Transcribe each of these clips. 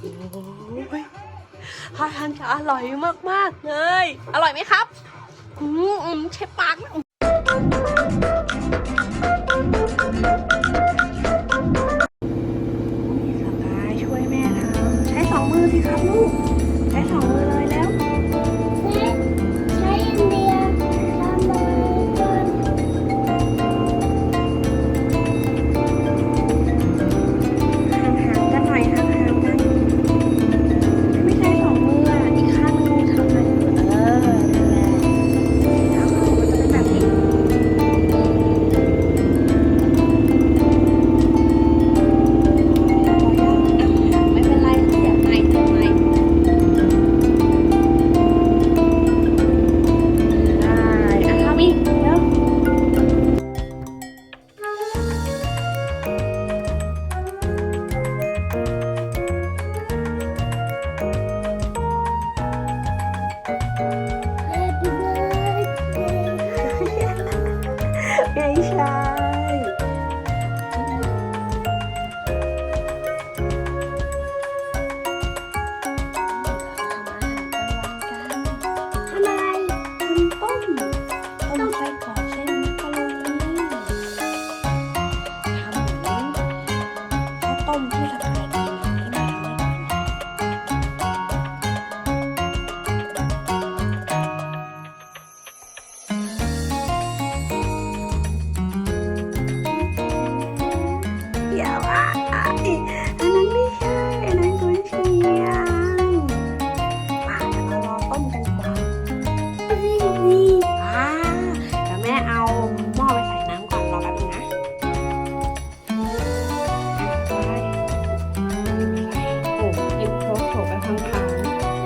โอ้ยท่าทางจะอร่อยมากๆเลย อร่อยไหมครับ อืมเชฟปากนะ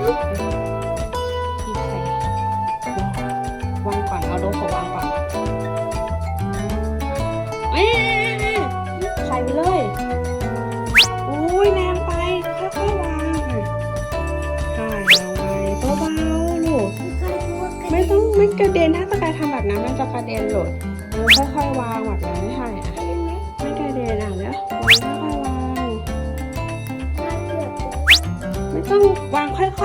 ๆหยิบใส่วางก่อนเอาโดโถวางก่อนเอ้ยใส่ไปเลยอุ้ยแรงไปค่อยๆวางใช่วางไว้เบาๆลูกใครอไม่ต้องไม่กระเด็นถ้าสกายทำแบบนั้นมันจะกระเด็นหลุดค่อยๆวางแบบนั้นใช่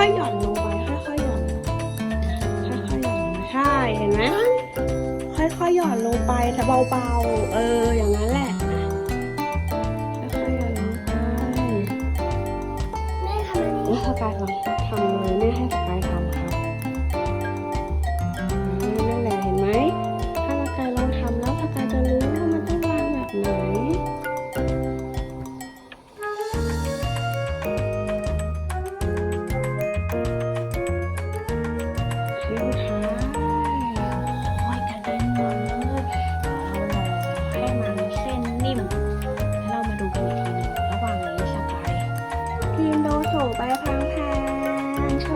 ค่อยๆหย่อนลงไปค่อยๆหย่อนค่อยๆหย่อนลงมาใช่เห็นไหมค่อยๆหย่อนลงไปแต่เบาๆเอออย่างนั้นแหละอะค่อยๆหย่อนลงไปแม่ทำอันนี้ แล้วสกายลองทำเลยไม่ให้สกายทำ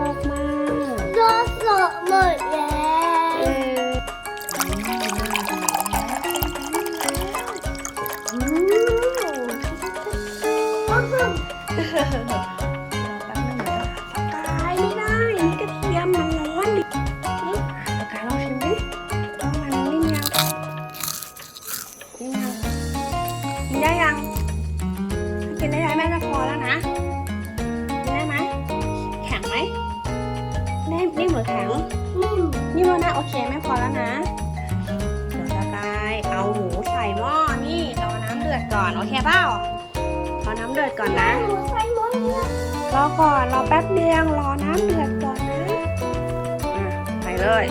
งชอบมากโดนสดหมดแล้วอืมก็คือรอแป๊บนึงนะสกายไม่ได้นี่กระเทียมมันร้อนดินี่สกายลองชิมดิว่ามันนิ่มยังนิ่มยังกินได้ยังถ้ากินได้ยังแม่จะพอแล้วนะ นิ่มนิ่มหรือแข็งนี่แล้วนะโอเคไม่พอแล้วนะเดี๋ยวจะไปเอาหมูใส่หม้อนี่รอน้ำเดือดก่อนโอเคเปล่ารอน้ำเดือดก่อนนะหนูใส่หมดเลยรอก่อนรอแป๊บเดียวรอน้ำเดือดก่อนนะอะใส่เลย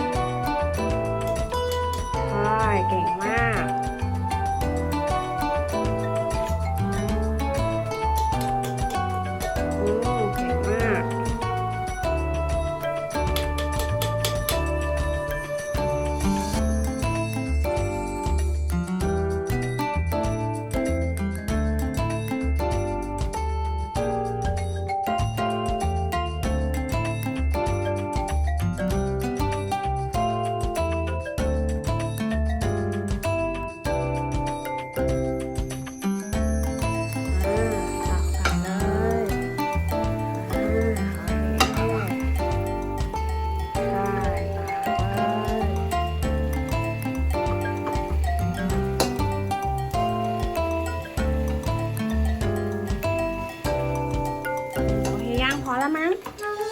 มั้ง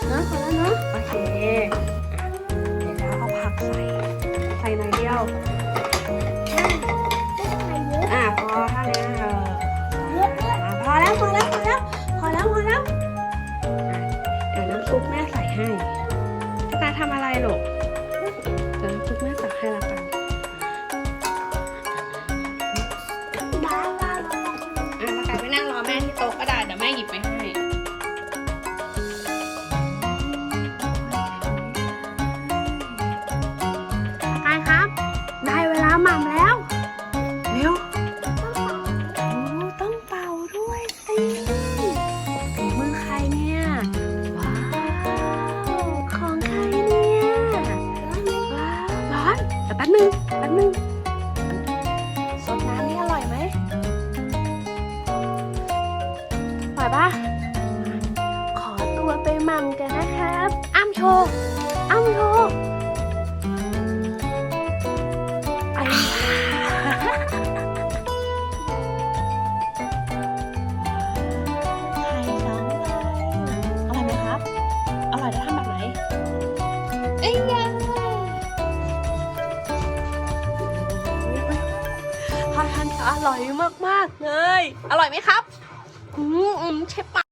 เนาะพอแล้วเนาะโอเค ปะขอตัวไปมั่งกันนะครับอ้ำโชว์อ้ำโชว์อร่อยมาก ๆ เลย อร่อยไหมครับ 구음 채빵.